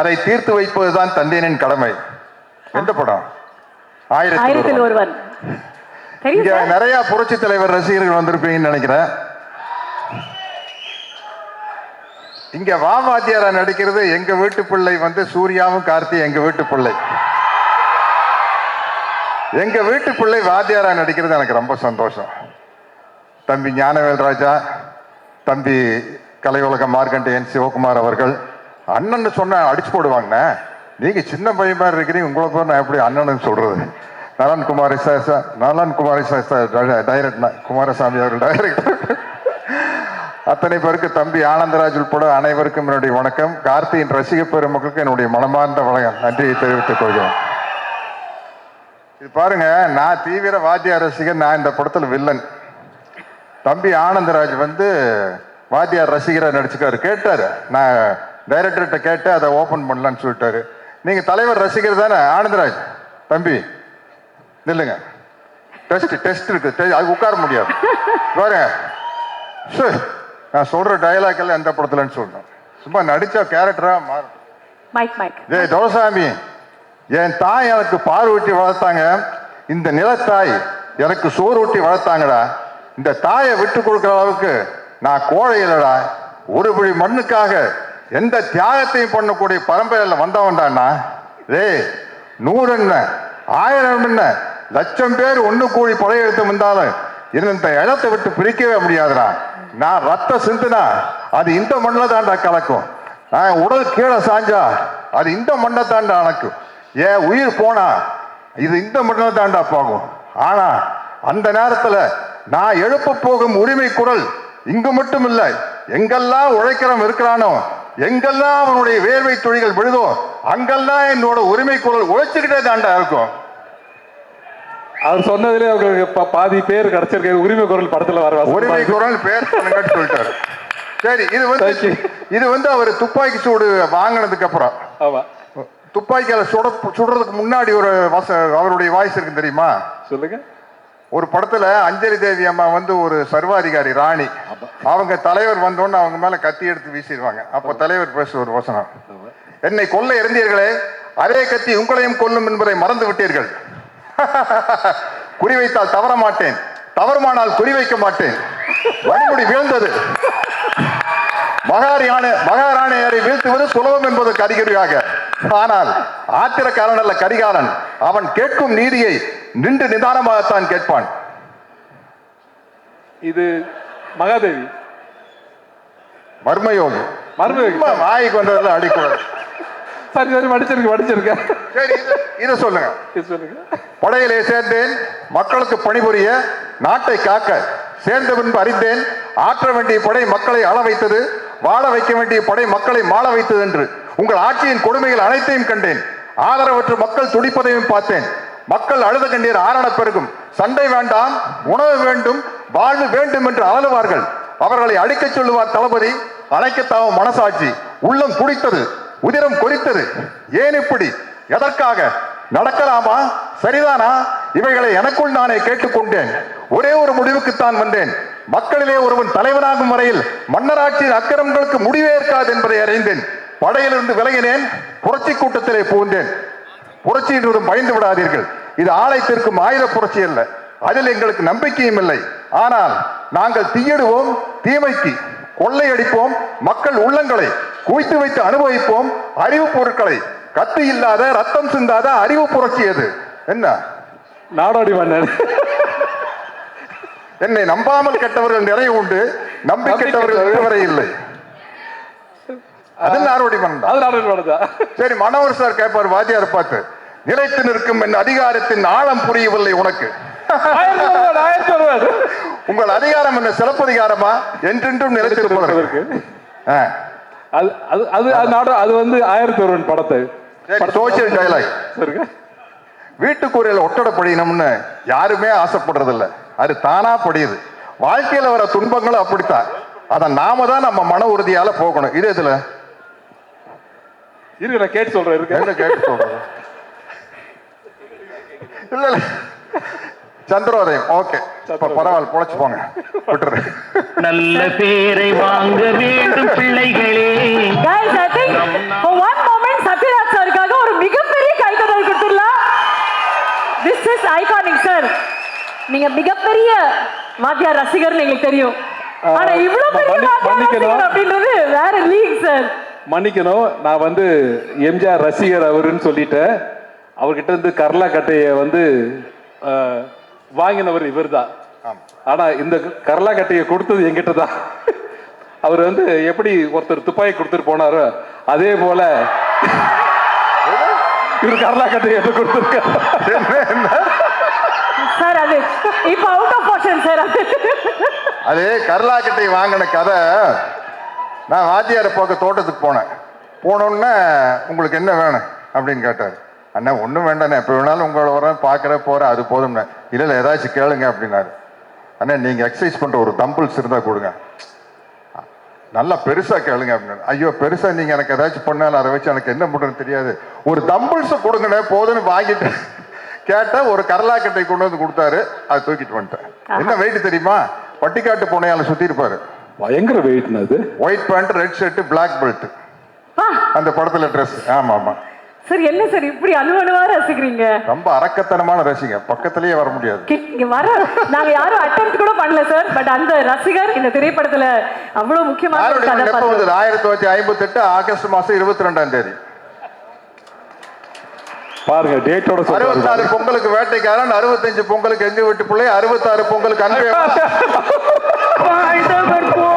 அதை தீர்த்து வைப்பதுதான் தந்தையனின் கடமை. எந்த படம்? ஆயிரத்தில் ஒருவன். இங்க நிறைய புரட்சி தலைவர் ரசிகர்கள் வந்திருப்பீங்கன்னு நினைக்கிறேன். இங்க வாமாத்தியாரா நடிக்கிறது? எங்க வீட்டு பிள்ளை வந்து சூர்யாவும் கார்த்தி எங்க வீட்டு பிள்ளை. எங்க வீட்டு பிள்ளை வாத்தியாரா நடிக்கிறது எனக்கு ரொம்ப சந்தோஷம். தம்பி ஞானவேல் ராஜா தம்பி கலை உலக மார்க்கண்டேயன் சிவகுமார் அவர்கள் அண்ணன் சொன்ன அடிச்சு போடுவாங்கண்ணே. நீங்கள் சின்ன பையன் மாதிரி இருக்கிறீங்க உங்களை போய் நான் எப்படி அண்ணன் சொல்கிறது நலன் குமாரி சார் சார் நலன் குமாரி சார் டைரக்ட் குமாரசாமி அவர்கள் டைரக்டர் அத்தனை பேருக்கு தம்பி ஆனந்தராஜ் உட்பட அனைவருக்கும் என்னுடைய வணக்கம். கார்த்தியின் ரசிக பெருமக்களுக்கு என்னுடைய மனமார்ந்த வணக்கம். நன்றியை தெரிவித்துக் கொள்கிறேன். இது பாருங்க நான் தீவிர வாத்தியார் ரசிகர் நான் இந்த படத்தில் வில்லன் தம்பி ஆனந்தராஜ் வந்து வாத்தியார் ரசிகராக நடிச்சுக்காரு. கேட்டார் நான் டைரக்டர்கிட்ட கேட்டு அதை ஓப்பன் பண்ணலான்னு சொல்லிட்டாரு. நீங்க தலைவர் ரசிகர் தானே? ஆனந்தராஜ் தம்பி நில்லுங்க. டெஸ்ட் டெஸ்ட் இருக்கு. Te- அது உட்கார முடியாது. பாருங்க. சு, நான் சொல்ற டயலாக் எல்லாம் எந்த படத்துலன்னு சொல்லணும். சும்மா நடிச்ச கேரக்டரா மாறும். மைக் மைக் ஏய் துரசாமி என் தாய் எனக்கு பால் ஊட்டி வளர்த்தாங்க. இந்த நிலத்தாய் எனக்கு சோறு ஊட்டி வளர்த்தாங்கடா. இந்த தாயை விட்டு கொடுக்குற அளவுக்கு நான் கோழை இல்லடா ஒரு பிடி மண்ணுக்காக எந்த தியாகத்தையும் பண்ணக்கூடிய பரம்பரையில் வந்தவன்டாண்ணா டேய் நூறு என்ன? ஆயிரம் என்ன? லட்சம் பேர் ஒன்று கூடி படையெடுத்து வந்தாலும் இந்த இடத்தை விட்டு பிரிக்கவே முடியாதுடா. நான் ரத்த சிந்துனா அது இந்த மண்ணில் தான்டா கலக்கும். நான் உடல் கீழே சாஞ்சா அது இந்த மண்ணை தாண்டா அணக்கும். ஏன் உயிர் போனா இது இந்த மண்ணில் தாண்டா போகும். ஆனா அந்த நேரத்தில் நான் எழுப்ப போகும் உரிமை குரல் இங்கு மட்டும் இல்லை எங்கெல்லாம் உழைக்கிறவன் இருக்கிறானோ எங்கெல்லாம் அவனுடைய வேர்வை துளிகள் விழுதோ அங்கெல்லாம் என்னோட உரிமை குரல் உழைச்சுக்கிட்டே தாண்டா இருக்கும். அவர் சொன்னதுல அவங்களுக்கு பாதி பேர் கிடைச்சிருக்கு உரிமை குரல் படத்துல வர உரிமை குரல் பேர் சொல்லிட்டாரு. சரி இது வந்து. இது வந்து அவர் துப்பாக்கி சூடு வாங்கினதுக்கு அப்புறம். ஆமா. துப்பாக்கியால சுட சுடுறதுக்கு முன்னாடி ஒரு வச அவருடைய வாய்ஸ் இருக்கு தெரியுமா? சொல்லுங்க. ஒரு படத்துல அஞ்சலி தேவி அம்மா வந்து ஒரு சர்வாதிகாரி ராணி. அவங்க தலைவர் வந்தோன்னு அவங்க மேல கத்தி எடுத்து வீசிடுவாங்க. அப்ப தலைவர் பேச ஒரு வசனம் என்னை கொல்ல இருந்தீர்களே அதே கத்தி உங்களையும் கொல்லும் என்பதை மறந்து விட்டீர்கள். குறிவைத்தால் தவற மாட்டேன். தவறுமானால் குறிவைக்க மாட்டேன். வழிமுடி வீழ்ந்தது. மகாரியான மகாராணியரை வீழ்த்துவது சுலபம் என்பதற்கு அறிகுறியாக. ஆனால் ஆத்திரக்காரன் அல்ல கரிகாலன். அவன் கேட்கும் நீதியை நின்று நிதானமாகத்தான் கேட்பான். இது மகாதேவி. மர்மயோகி. மர்மயோகி. வாய்க்கு வந்ததில் அடிக்கூடாது சரி சரி படிச்சிருக்கு படிச்சிருக்கேன் சரி இது- சொல்லுங்க. இது சொல்லுங்க. படையிலே சேர்ந்தேன் மக்களுக்கு பணிபுரிய நாட்டை காக்க சேர்ந்த பின்பு அறிந்தேன் ஆற்ற வேண்டிய படை மக்களை அள வைத்தது வாழ வைக்க வேண்டிய படை மக்களை மாள வைத்தது என்று. உங்கள் ஆட்சியின் கொடுமைகள் அனைத்தையும் கண்டேன். ஆதரவற்று மக்கள் துடிப்பதையும் பார்த்தேன். மக்கள் அழுத கண்ணீர் ஆரண பெருகும். சண்டை வேண்டாம் உணவு வேண்டும் வாழ்வு வேண்டும் என்று அலறுவார்கள் அவர்களை அடிக்கச் சொல்லுவார் தளபதி அழைக்கத்தாவும் மனசாட்சி. உள்ளம் துடித்தது உதிரம் கொறித்தது ஏன் இப்படி? எதற்காக? நடக்கலாமா? சரிதானா? இவைகளை எனக்குள் நானே கேட்டுக்கொண்டேன். ஒரே ஒரு முடிவுக்குத்தான் வந்தேன். மக்களிலே ஒருவன் தலைவனாகும் வரையில் மன்னராட்சியின் அக்கிரமங்களுக்கு முடிவே இருக்காது என்பதை அறிந்தேன். படையிலிருந்து விலகினேன் புரட்சி கூட்டத்திலே புகுந்தேன். புரட்சி என்றும் பயந்து விடாதீர்கள். இது ஆலயத்திற்கும் ஆயுத புரட்சி அல்ல. அதில் எங்களுக்கு நம்பிக்கையும் இல்லை. ஆனால் நாங்கள் தீயிடுவோம் தீமைக்கு கொள்ளையடிப்போம் மக்கள் உள்ளங்களை குவித்து வைத்து அனுபவிப்போம். அறிவு பொருட்களை கத்தி இல்லாத ரத்தம் சிந்தாத அறிவு புரட்சி அது என்ன? நாடோடி மன்னர் என்னை நம்பாமல் கெட்டவர்கள் நிறைய உண்டு. நம்பி கெட்டவர்கள். இல்லை. அது நாரோடி மன்னன் அது நாடோடி தான் சரி மனோகர் சார் கேட்பார் வாத்தியார் பார்த்து நிலைத்து நிற்கும் என் அதிகாரத்தின் ஆழம் புரியவில்லை உனக்கு. உங்கள் அதிகாரம் என்ன சிறப்பதிகாரமா என்றென்றும் நிலைத்திருப்பதற்கு. அது அது அது அது வந்து ஆயிரத்தி ஒருவன் படத்தை. சோசியல் சொல்லுங்க வீட்டுக்குறையில ஒட்டடை படியணும்னு யாருமே ஆசைப்படுறது இல்ல அது தானா படியுது. வாழ்க்கையில வர துன்பங்களும் அப்படித்தான். அதை நாம தான் நம்ம மன உறுதியால போகணும். இது இதுல இருக்கு நான் கேட்டு சொல்றேன் இருக்கு என்ன கேட்டு சொல்றேன். இல்ல இல்ல. சந்திரோதயம் ஓகே. பரவாயில்ல பொழைச்சு போங்க. விட்டுரு. நல்ல பேரை வாங்க வேண்டும் பிள்ளைகளே. Guys I think one moment Sathyaraj சாருக்காக ஒரு மிகப்பெரிய கைதட்டல் கொடுத்துடலாம் திஸ் இஸ் ஐகானிக் சார் நீங்க மிகப்பெரிய வாத்தியார் ரசிகர்னு எங்களுக்கு தெரியும். ஆனா இவ்வளவு பெரிய வாத்தியார் ரசிகர் அப்படின்றது வேற லீக் சார் மன்னிக்கணும். நான் வந்து எம்ஜிஆர் ரசிகர் அவருன்னு சொல்லிட்டேன். அவர்கிட்ட இருந்து கர்லா கட்டையை வந்து வாங்கினவர் இவர்தான். ஆனா இந்த கர்லா கட்டையை கொடுத்தது என்கிட்ட தான் அவர் வந்து எப்படி ஒருத்தர் துப்பாக்கி கொடுத்துட்டு போனாரோ அதே போல இவர் கர்லா கட்டையை கொடுத்துருக்காரு. சார் அது இப்ப அவுட் ஆஃப் போர்ஷன் சார் அது. அது கருளாக்கட்டை வாங்கின கதை. நான் வாத்தியாரை பார்க்க தோட்டத்துக்கு போனேன். போனோன்னே உங்களுக்கு என்ன வேணும்? அப்படின்னு கேட்டார். அண்ணா ஒன்றும் வேண்டாண்ணே. எப்போ வேணாலும் உங்களை வரேன் பார்க்குற போகிறேன் அது போதும்ண்ணே. இல்லை இல்லை ஏதாச்சும் கேளுங்க அப்படின்னாரு. அண்ணா நீங்கள் எக்ஸசைஸ் பண்ணுற ஒரு தம்பிள்ஸ் இருந்தால் கொடுங்க. நல்லா பெருசாக கேளுங்க அப்படின்னு ஐயோ பெருசாக நீங்கள் எனக்கு ஏதாச்சும் பண்ணாலும் அதை வச்சு எனக்கு என்ன பண்ணுறதுன்னு தெரியாது. ஒரு தம்பிள்ஸை கொடுங்கண்ணே போதுன்னு வாங்கிட்டு கேட்டால் ஒரு கரலாக்கட்டை கொண்டு வந்து கொடுத்தாரு. அதை தூக்கிட்டு வந்துட்டேன். என்ன வெயிட் தெரியுமா? பட்டிக்காட்டு பூனையால சுற்றி இருப்பாரு பயங்கர வெயிட்னா அது. White pant red shirt black belt அந்த படத்துல ட்ரெஸ் ஆமா ஆமா. சார் என்ன சார் இப்படி அணுவணுவா ரசிக்கிறீங்க? ரொம்ப அரக்கத்தனமான ரசிங்க பக்கத்திலேயே வர முடியாது. இங்க வர நாங்க யாரும் அட்டம் கூட பண்ணல சார் பட் அந்த ரசிகர் இந்த திரைப்படத்துல அவ்வளவு முக்கியமான ஆயிரத்தி தொள்ளாயிரத்தி ஐம்பத்தி எட்டு ஆகஸ்ட் மாசம் இருபத்தி ரெண்டாம் தேதி. பாருங்க டேட்டோட அறுபத்தாறு பொங்கலுக்கு வேட்டைக்காரன் அறுபத்தஞ்சு பொங்கலுக்கு எங்க வீட்டு பிள்ளை அறுபத்தாறு பொங்கலுக்கு அன்பே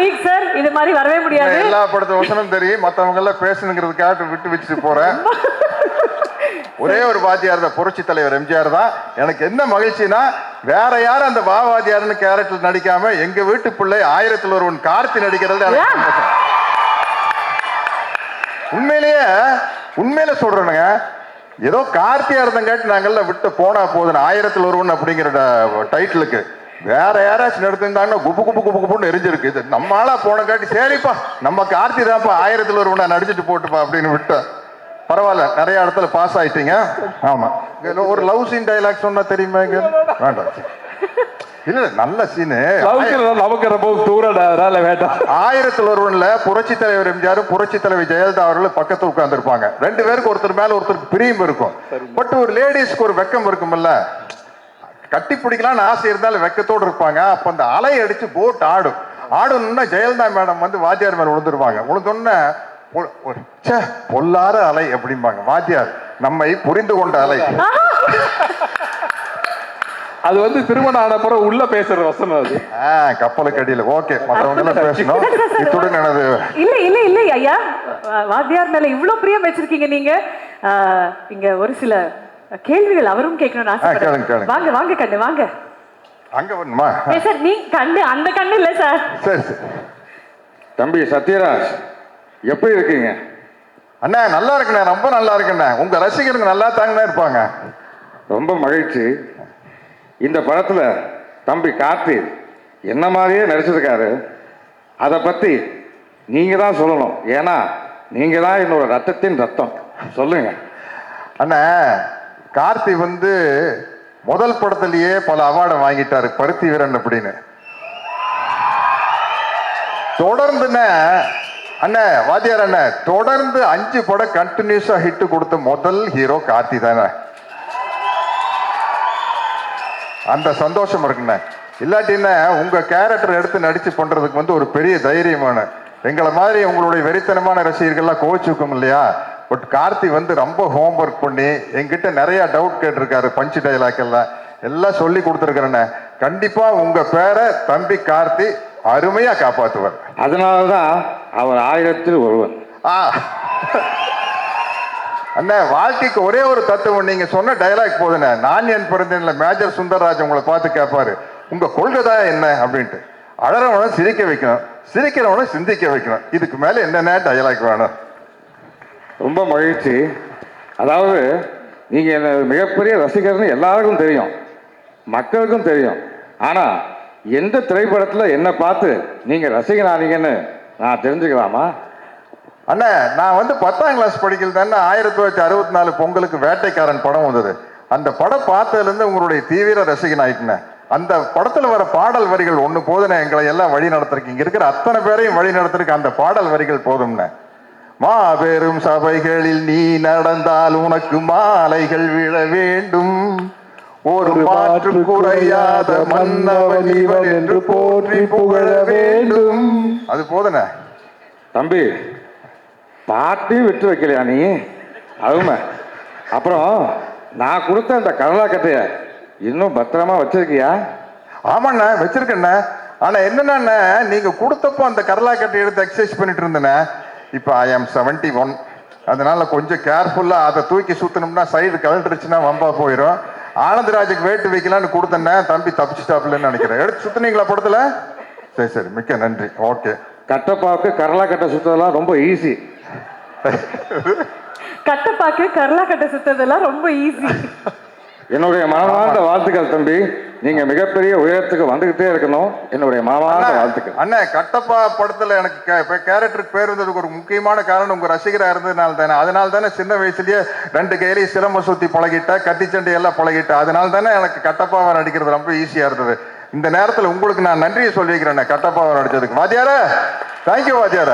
லீக் சார் இது மாதிரி வரவே முடியாது. எல்லா படத்து வசனம் தெரியும். மத்தவங்க எல்லாம் பேசணுங்கிறதுக்காக விட்டு வச்சுட்டு போறேன். ஒரே ஒரு வாத்தியார் தான் புரட்சி தலைவர் எம்ஜிஆர் தான். எனக்கு என்ன மகிழ்ச்சினா வேற யாரும் அந்த வா வாத்தியார்னு கேரக்டர் நடிக்காம எங்க வீட்டு பிள்ளை ஆயிரத்தில் ஒருவன் கார்த்தி நடிக்கிறது. உண்மையிலேயே உண்மையில சொல்றேனுங்க ஏதோ கார்த்தியா இருந்தங்காட்டி நாங்கெல்லாம் விட்டு போனா போதும் ஆயிரத்தில் ஒருவன் அப்படிங்கிற டைட்டிலுக்கு வேற யாராச்சும் நடத்திருந்தாங்கன்னா குப்பு குப்பு குப்பு குப்புன்னு எரிஞ்சிருக்கு. இது நம்ம ஆளா போனங்காட்டி சரிப்பா நம்ம கார்த்தி தான்ப்பா ஆயிரத்தில் ஒருவனா நடிச்சிட்டு போட்டுப்பா அப்படின்னு விட்டேன் பரவாயில்ல நிறைய இடத்துல பாஸ் ஆயிட்டீங்க. ஆமா. ஒரு லவ் சீன் டைலாக் சொன்னா தெரியுமா இங்க? வேண்டாம். இல்ல நல்ல சீனு நமக்கு ரொம்ப தூரம் வேண்டாம். ஆயிரத்தில் ஒருவன்ல புரட்சி தலைவர் எம்ஜிஆரும் புரட்சி தலைவர் ஜெயலலிதா அவர்களும் பக்கத்துல உட்கார்ந்துருப்பாங்க. ரெண்டு பேருக்கு ஒருத்தர் மேல ஒருத்தர் பிரியம் இருக்கும். பட் ஒரு லேடிஸ்க்கு ஒரு வெக்கம் இருக்கும்ல. கட்டி பிடிக்கலாம்னு ஆசை இருந்தாலும் வெக்கத்தோடு இருப்பாங்க. அப்ப அந்த அலை அடிச்சு போட் ஆடும். ஆடணும்னா ஜெயலலிதா மேடம் வந்து வாத்தியார் மேல விழுந்துருவாங்க. விழுந்தோன்னே ச்சே பொல்லாத அலை அப்படிம்பாங்க. வாத்தியார் நம்மை புரிந்து கொண்ட அலை. அது வந்து திருமணம் ஆன பிறகு உள்ள பேசுற வசனம் அது. ஆ, கப்பலுக்கு அடியில். ஓகே மற்றவங்க பேசணும். இத்துடன் எனது இல்ல இல்ல இல்ல ஐயா. வாத்தியார் மேல இவ்வளவு பிரியம் வச்சிருக்கீங்க நீங்க. இங்க ஒரு சில கேள்விகள் அவரும் கேட்கணும்னு ஆசைப்படுறேன். வாங்க வாங்க கண்ணு வாங்க. அங்க வரணுமா? சார் நீ கண்ணு அந்த கண்ணு இல்ல சார். சரி சரி. தம்பி சத்யராஜ் எப்படி இருக்கீங்க? அண்ணா நல்லா இருக்குண்ணே ரொம்ப நல்லா இருக்குண்ணே. உங்க ரசிகருங்க நல்லா தாங்கண்ணே இருப்பாங்க. ரொம்ப மகிழ்ச்சி. இந்த படத்துல தம்பி கார்த்தி என்ன மாதிரியே நடிச்சிருக்காரு அதை பத்தி நீங்க தான் சொல்லணும். ஏன்னா நீங்க தான் என்னோட ரத்தத்தின் ரத்தம். சொல்லுங்க. அண்ணா கார்த்தி வந்து முதல் படத்திலேயே பல அவார்டை வாங்கிட்டாரு பருத்தி வீரன் அப்படின்னு. தொடர்ந்துண்ணே அண்ணே வாத்தியார் அண்ணே தொடர்ந்து அஞ்சு படம் கண்டினியூஸா ஹிட் கொடுத்த முதல் ஹீரோ கார்த்தி தானே. அந்த சந்தோஷம் இருக்குண்ணே. இல்லாட்டின்னா உங்க கேரக்டர் எடுத்து நடிச்சு பண்றதுக்கு வந்து ஒரு பெரிய தைரியமான எங்களை மாதிரி உங்களுடைய வெறித்தனமான ரசிகர்கள்லாம் கோவிச்சுக்கும் இல்லையா? பட் கார்த்தி வந்து ரொம்ப ஹோம்ஒர்க் பண்ணி என்கிட்ட நிறைய டவுட் கேட்டிருக்காரு பஞ்சு டைலாக் எல்லாம். எல்லாம் சொல்லி கொடுத்துருக்கிறேண்ணே கண்டிப்பா உங்க பேரை தம்பி கார்த்தி அருமையா காப்பாத்துவார். அதனால தான் அவர் ஆயிரத்தில் ஒருவன். ஆ. அண்ணா வாழ்க்கைக்கு ஒரே ஒரு தத்துவம் நீங்க சொன்ன டயலாக் போதுண்ணே. நான் என் பிறந்தேன்ல மேஜர் சுந்தரராஜ் உங்களை பார்த்து கேட்பாரு. உங்க கொள்கை தான் என்ன அப்படின்ட்டு. அழறவனை சிரிக்க வைக்கணும். சிரிக்கிறவனை சிந்திக்க வைக்கணும். இதுக்கு மேல என்னென்ன டயலாக் வேணும்? ரொம்ப மகிழ்ச்சி. அதாவது நீங்கள் என்ன மிகப்பெரிய ரசிகர்னு எல்லாருக்கும் தெரியும். மக்களுக்கும் தெரியும். ஆனால் எந்த திரைப்படத்தில் என்னை பார்த்து நீங்கள் ரசிகனானீங்கன்னு நான் தெரிஞ்சுக்கலாமா? அண்ணா நான் வந்து பத்தாம் கிளாஸ் படிக்கல தானே ஆயிரத்தி தொள்ளாயிரத்தி அறுபத்தி நாலு பொங்கலுக்கு வேட்டைக்காரன் படம் வந்தது. அந்த படம் பார்த்ததுலேருந்து உங்களுடைய தீவிர ரசிகன் ஆயிட்டுனேன் அந்த படத்தில் வர பாடல் வரிகள் ஒன்று போதுண்ணே எங்களை எல்லாம் வழி நடத்துறதுக்கு இங்கே இருக்கிற அத்தனை பேரையும் வழி நடத்திருக்கு. அந்த பாடல் வரிகள் போதும்ண்ணே மாபெரும் சபைகளில் நீ நடந்தால் உனக்கு மாலைகள் விழ வேண்டும். ஒரு மாற்று குறையாத மன்னவன் இவன் என்று போற்றி புகழ வேண்டும். அது போதன தம்பி பாட்டையும் விட்டு வைக்கலையா நீ? அருமை. அப்புறம் நான் கொடுத்த அந்த கடலாக்கட்டைய இன்னும் பத்திரமா வச்சிருக்கியா? ஆமாண்ணா வச்சிருக்கேண்ணே. ஆனா என்னன்னா நீங்க கொடுத்தப்போ அந்த கடலாக்கட்டை எடுத்து எக்ஸசைஸ் பண்ணிட்டு இருந்தேனே இப்போ ஐ எம் செவன்டி ஒன் அதனால கொஞ்சம் கேர்ஃபுல்லா அதை தூக்கி சுத்தணும்னா சைடு கழண்டுருச்சுன்னா வம்பா போயிடும் ஆனந்தராஜுக்கு வேட்டு வைக்கலான்னு கொடுத்தேன்னே தம்பி தப்பிச்சிட்டாப்லன்னு நினைக்கிறேன். எடுத்து சுத்துனீங்களா படத்துல? சரி சரி மிக்க நன்றி. ஓகே கட்டப்பாவுக்கு கடலாக்கட்டை சுத்ததெல்லாம் ரொம்ப ஈஸி கட்டப்பாக்கு கரலா கட்டை சுத்ததெல்லாம் ரொம்ப ஈஸி என்னுடைய மனமார்ந்த வாழ்த்துக்கள் தம்பி. நீங்க மிகப்பெரிய உயரத்துக்கு வந்துகிட்டே இருக்கணும். என்னுடைய மனமார்ந்த வாழ்த்துக்கள். அண்ணா கட்டப்பா படத்துல எனக்கு கே- கேரக்டருக்கு பேர் வந்ததுக்கு ஒரு முக்கியமான காரணம் உங்க ரசிகரா இருந்ததுனால தானே. அதனால தானே சின்ன வயசுலயே ரெண்டு கையிலையும் சிரம சுத்தி பழகிட்ட கட்டிச்சண்டை எல்லாம் பழகிட்ட. அதனால தானே எனக்கு கட்டப்பாவை நடிக்கிறது ரொம்ப ஈஸியா இருந்தது. இந்த நேரத்துல உங்களுக்கு நான் நன்றியை சொல்லிக்கிறேன் கட்டப்பாவை நடிச்சதுக்கு. வாத்தியார தேங்க்யூ வாத்தியார.